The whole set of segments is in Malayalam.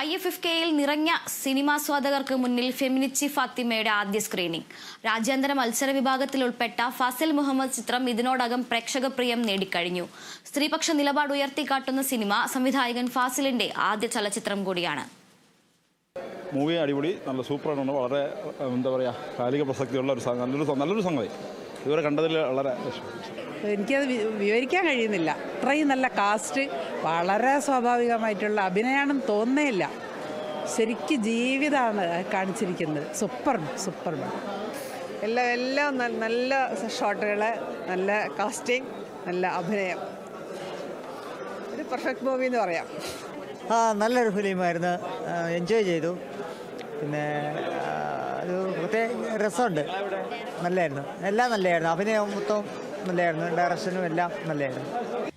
ഐ എഫ് എഫ് കെയിൽ നിറഞ്ഞ സിനിമാസ്വാദകർക്ക് മുന്നിൽ ഫെമിനിച്ചി ഫാത്തിമയുടെ ആദ്യ സ്ക്രീനിംഗ് രാജ്യാന്തര മത്സര വിഭാഗത്തിൽ ഉൾപ്പെട്ട ഫാസിൽ മുഹമ്മദ് ചിത്രം ഇതിനോടകം പ്രേക്ഷക പ്രിയം നേടിക്കഴിഞ്ഞു. സ്ത്രീപക്ഷ നിലപാട് ഉയർത്തിക്കാട്ടുന്ന സിനിമ സംവിധായകൻ ഫാസിലിന്റെ ആദ്യ ചലച്ചിത്രം കൂടിയാണ്. മൂവി അടിപൊളി നല്ല സൂപ്പറാണ് വളരെ എന്താ പറയുക കാലിക പ്രസക്തിയുള്ള ഒരു നല്ലൊരു നല്ലൊരു സംഗതി. ഇതുവരെ കണ്ടതിൽ വളരെ. എനിക്കത് വിവരിക്കാൻ കഴിയുന്നില്ല. അത്രയും നല്ല കാസ്റ്റ് വളരെ സ്വാഭാവികമായിട്ടുള്ള അഭിനയമാണെന്ന് തോന്നേയില്ല ശരിക്കും ജീവിതമാണ് കാണിച്ചിരിക്കുന്നത്. Super super. എല്ലാം എല്ലാം നല്ല ഷോട്ടുകൾ നല്ല കാസ്റ്റിംഗ് നല്ല അഭിനയം. ഒരു പെർഫെക്റ്റ് മൂവി എന്ന് പറയാം. ആ നല്ലൊരു ഫിലിമായിരുന്നു. എൻജോയ് ചെയ്തു. പിന്നെ ഒരു പ്രത്യേക രസമുണ്ട്. നല്ലായിരുന്നു. എല്ലാം നല്ലതായിരുന്നു അഭിനയം മൊത്തം നല്ലതായിരുന്നു. ഡയറക്ഷനും എല്ലാം നല്ലതായിരുന്നു.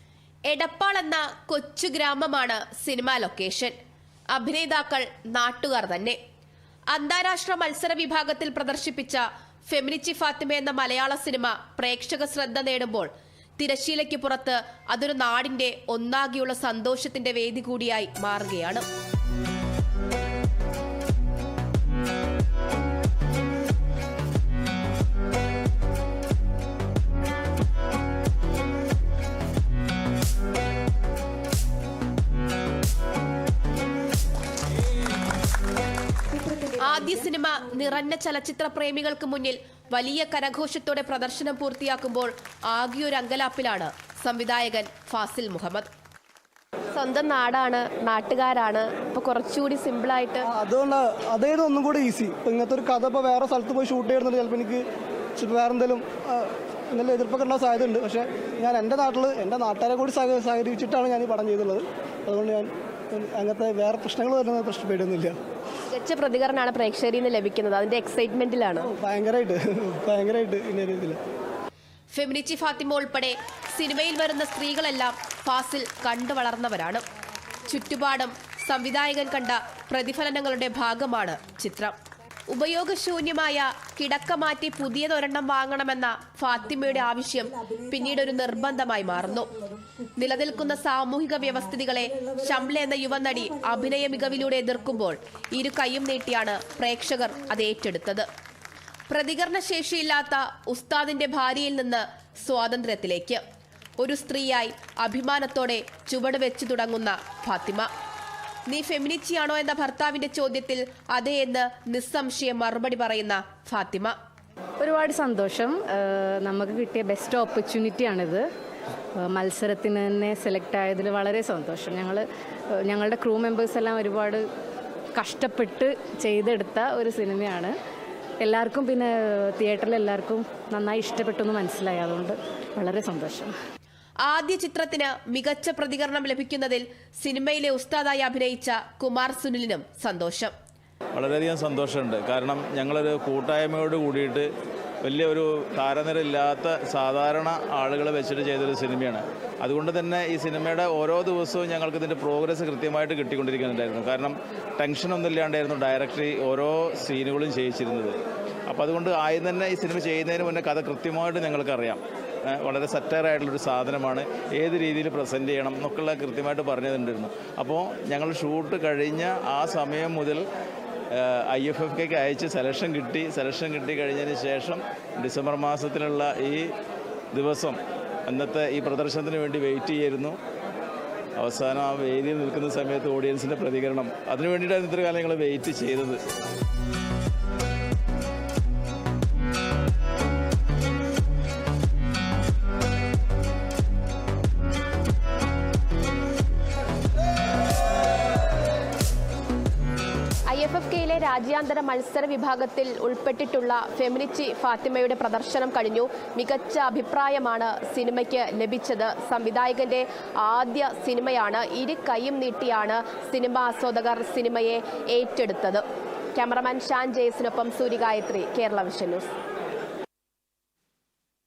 എടപ്പാൾ എന്ന കൊച്ചു ഗ്രാമമാണ് സിനിമാ ലൊക്കേഷൻ. അഭിനേതാക്കൾ നാട്ടുകാർ തന്നെ. അന്താരാഷ്ട്ര മത്സര വിഭാഗത്തിൽ പ്രദർശിപ്പിച്ച ഫെമിനിച്ചി ഫാത്തിമ എന്ന മലയാള സിനിമ പ്രേക്ഷക ശ്രദ്ധ നേടുമ്പോൾ തിരശീലയ്ക്ക് പുറത്ത് അതൊരു നാടിന്റെ ഒന്നാകെയുള്ള സന്തോഷത്തിന്റെ വേദി കൂടിയായി മാറുകയാണ്. ആദ്യ സിനിമ നിറഞ്ഞ ചലച്ചിത്ര പ്രേമികൾക്ക് മുന്നിൽ വലിയ കരഘോഷത്തോടെ പ്രദർശനം പൂർത്തിയാക്കുമ്പോൾ ആകെയൊരു അങ്കലാപ്പിലാണ് സംവിധായകൻ ഫാസിൽ മുഹമ്മദ്. സ്വന്തം നാടാണ് നാട്ടുകാരാണ്. ഇപ്പൊ കുറച്ചുകൂടി സിമ്പിൾ ആയിട്ട് അതുകൊണ്ട് അതായത് ഒന്നും കൂടി ഈസി. ഇപ്പം ഇങ്ങനത്തെ ഒരു കഥ ഇപ്പൊ വേറെ സ്ഥലത്ത് പോയി ഷൂട്ട് ചെയ്യുന്നുണ്ട് ചിലപ്പോൾ എനിക്ക് വേറെ എന്തെങ്കിലും എന്തെങ്കിലും എതിർപ്പൊക്കെ ഉണ്ടാകാൻ സാധ്യതയുണ്ട്. പക്ഷേ ഞാൻ എന്റെ നാട്ടിൽ എന്റെ നാട്ടുകാരെ കൂടി സഹകരിച്ചിട്ടാണ് ഞാൻ ഈ പടം ചെയ്തുള്ളത്. അതുകൊണ്ട് ഞാൻ അങ്ങനത്തെ വേറെ പ്രശ്നങ്ങൾ വരുന്നത് പ്രശ്നം പേടിയൊന്നുമില്ല മികച്ച പ്രതികരണമാണ് പ്രേക്ഷകരിൽ നിന്ന് ലഭിക്കുന്നത്. അതിന്റെ എക്സൈറ്റ്മെന്റിലാണ് ഭയങ്കരമായിട്ട് ഫെമിനിച്ചി ഫാത്തിമ ഉൾപ്പെടെ സിനിമയിൽ വരുന്ന സ്ത്രീകളെല്ലാം ഫാസിൽ കണ്ടു വളർന്നവരാണ്. ചുറ്റുപാടും സംവിധായകൻ കണ്ട പ്രതിഫലനങ്ങളുടെ ഭാഗമാണ് ചിത്രം. ഉപയോഗശൂന്യമായ കിടക്ക മാറ്റി പുതിയതൊരെണ്ണം വാങ്ങണമെന്ന ഫാത്തിമയുടെ ആവശ്യം പിന്നീട് ഒരു നിർബന്ധമായി മാറുന്നു. നിലനിൽക്കുന്ന സാമൂഹിക വ്യവസ്ഥിതികളെ ശംല എന്ന യുവനടി അഭിനയ മികവിലൂടെ എതിർക്കുമ്പോൾ ഇരു കൈയും നീട്ടിയാണ് പ്രേക്ഷകർ അത് ഏറ്റെടുത്തത്. പ്രതികരണശേഷിയില്ലാത്ത ഉസ്താദിന്റെ ഭാര്യയിൽ നിന്ന് സ്വാതന്ത്ര്യത്തിലേക്ക്. ഒരു സ്ത്രീയായി അഭിമാനത്തോടെ ചുവട് വെച്ചു തുടങ്ങുന്ന ഫാത്തിമ. നീ ഫെമിനിച്ചിയാണോ എന്ന ഭർത്താവിന്റെ ചോദ്യത്തിൽ അതെ എന്ന് നിസ്സംശയം മറുപടി പറയുന്ന ഫാത്തിമ. ഒരുപാട് സന്തോഷം. നമുക്ക് കിട്ടിയ ബെസ്റ്റ് ഓപ്പർച്യൂണിറ്റിയാണിത് മത്സരത്തിന് തന്നെ സെലക്ട് ആയതിൽ വളരെ സന്തോഷം. ഞങ്ങൾ ഞങ്ങളുടെ ക്രൂ മെമ്പേഴ്സ് എല്ലാം ഒരുപാട് കഷ്ടപ്പെട്ട് ചെയ്തെടുത്ത ഒരു സിനിമയാണ്. എല്ലാവർക്കും പിന്നെ തിയേറ്ററിൽ എല്ലാവർക്കും നന്നായി ഇഷ്ടപ്പെട്ടു എന്ന് മനസ്സിലായി. അതുകൊണ്ട് വളരെ സന്തോഷം. ആദ്യ ചിത്രത്തിന് മികച്ച പ്രതികരണം ലഭിക്കുന്നതിൽ സിനിമയിലെ ഉസ്താദായി അഭിനയിച്ച കുമാർ സുനിലിനും സന്തോഷം. വളരെയധികം സന്തോഷമുണ്ട്. കാരണം ഞങ്ങളൊരു കൂട്ടായ്മയോട് കൂടിയിട്ട് വലിയ ഒരു താരനിരയില്ലാത്ത സാധാരണ ആളുകളെ വെച്ചിട്ട് ചെയ്തൊരു സിനിമയാണ്. അതുകൊണ്ട് തന്നെ ഈ സിനിമയുടെ ഓരോ ദിവസവും ഞങ്ങൾക്ക് ഇതിന്റെ പ്രോഗ്രസ് കൃത്യമായിട്ട് കിട്ടിക്കൊണ്ടിരിക്കുന്നുണ്ടായിരുന്നു. കാരണം ടെൻഷനൊന്നും ഇല്ലാണ്ടായിരുന്നു ഡയറക്ടർ ഓരോ സീനുകളും ചെയ്യിച്ചിരുന്നത്. അപ്പോൾ അതുകൊണ്ട് ആദ്യം തന്നെ ഈ സിനിമ ചെയ്യുന്നതിന് മുന്നേ കഥ കൃത്യമായിട്ട് ഞങ്ങൾക്കറിയാം. വളരെ സറ്റയറായിട്ടുള്ളൊരു സാധനമാണ്. ഏത് രീതിയിൽ പ്രസന്റ് ചെയ്യണം എന്നൊക്കെയുള്ള കൃത്യമായിട്ട് പറഞ്ഞു അപ്പോൾ ഞങ്ങൾ ഷൂട്ട് കഴിഞ്ഞ ആ സമയം മുതൽ ഐ എഫ് എഫ് കെക്ക് അയച്ച് സെലക്ഷൻ കിട്ടി. സെലക്ഷൻ കിട്ടി കഴിഞ്ഞതിന് ശേഷം ഡിസംബർ മാസത്തിലുള്ള ഈ ദിവസം അന്നത്തെ ഈ പ്രദർശനത്തിന് വേണ്ടി വെയിറ്റ് ചെയ്യായിരുന്നു. അവസാനം ആ വേദിയിൽ നിൽക്കുന്ന സമയത്ത് ഓഡിയൻസിന്റെ പ്രതികരണം. അതിനു വേണ്ടിയിട്ടാണ് ഇത്ര കാലം ഞങ്ങൾ വെയിറ്റ് ചെയ്തത്. രാജ്യാന്തര മത്സര വിഭാഗത്തിൽ ഉൾപ്പെട്ടിട്ടുള്ള ഫെമിനിറ്റി ഫാത്തിമയുടെ പ്രദർശനം കഴിഞ്ഞു. മികച്ച അഭിപ്രായമാണ് സിനിമയ്ക്ക് ലഭിച്ചത്. സംവിധായകന്റെ ആദ്യ സിനിമയാണ് ഇരു കൈയും നീട്ടിയാണ് സിനിമ ആസ്വാദകർ സിനിമയെ ഏറ്റെടുത്തത്. ക്യാമറമാൻ ഷാൻ ജെയ്സിനൊപ്പം സൂര്യഗായത്രി കേരള വിഷൻ ന്യൂസ്.